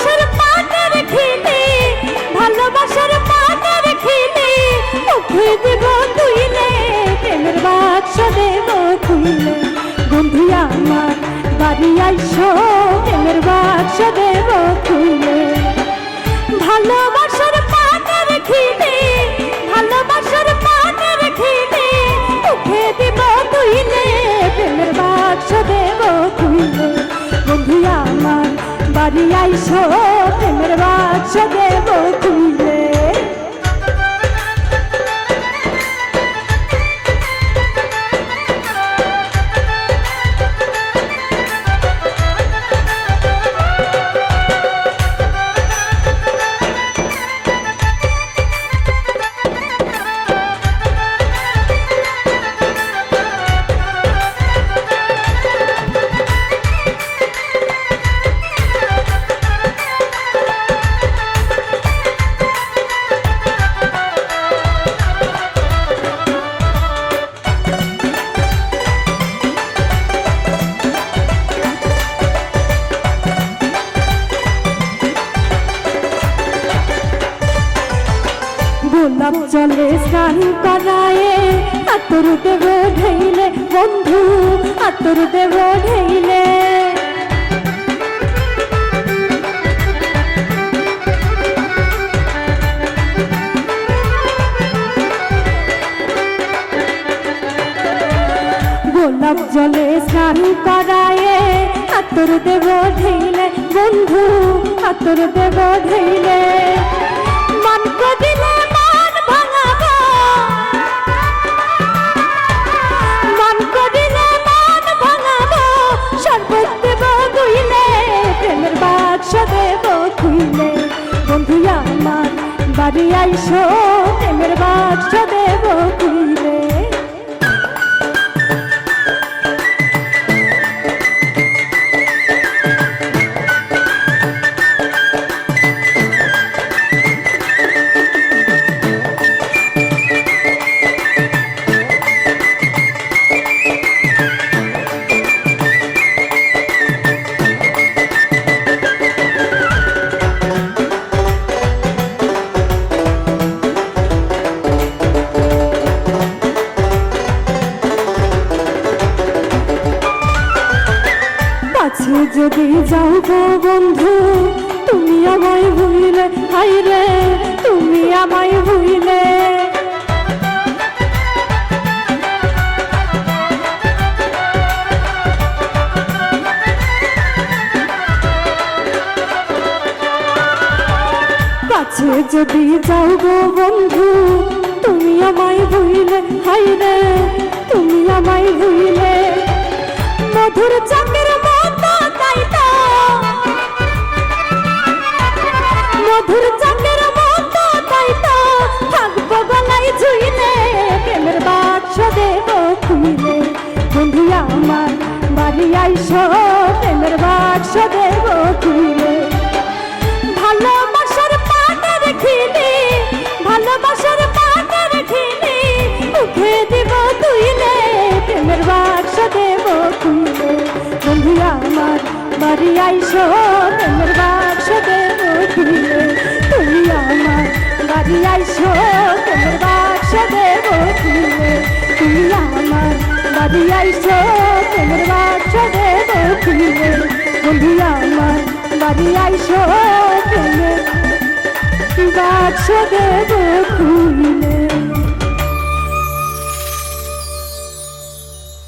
ভালোবাসার পানের খিলে, ভালোবাসার পানের খিলে মুখে দেব তুইলে, প্রেমের বাক্স দেব খুইলে বন্ধু আমার, বাড়ি আইসো, প্রেমের বাক্স দেব খুইলে ভালোবাসার বাড়ি আইসো প্রেমের বাক্স দেব খুইলে জলে স্নান করায়ে আতর দেব ঢেইলে, বন্ধু, আতর দেব ঢেইলে। গোলাপ জলে স্নান করায়ে আতর দেব ঢেইলে, বন্ধু, আতর দেব ঢেইলে। মন দিলে আইসো প্রেমের বাক্স দেব যদি যাও গো বন্ধু, তুমি আমায় ভুইলে হাই রে, তুমি আমায় ভুইলে কাছে যদি যাও গো বন্ধু, তুমি আমায় ভুইলে হাই রে, তুমি আমায় ভুইলে মধুর চাকের দেব খুইলে বন্ধু আমার, বাড়ি আইসো, প্রেমের বাক্স দেব খুইলে ভালোবাসার পানের খিলি ভালোবাসার পানের খিলি উঠে দিব তুইলে, প্রেমের বাক্স দেব খুইলে বন্ধু আমার, বাড়ি আইসো, প্রেমের বাক্স দেব খুইলে তুমি আমার, বাড়ি আইসো, প্রেমের বাক্স দেব বাড়ি আইসো প্রেমের দেব খুইলে বন্ধু আমার বাড়ি প্রেমের দেব খুইলে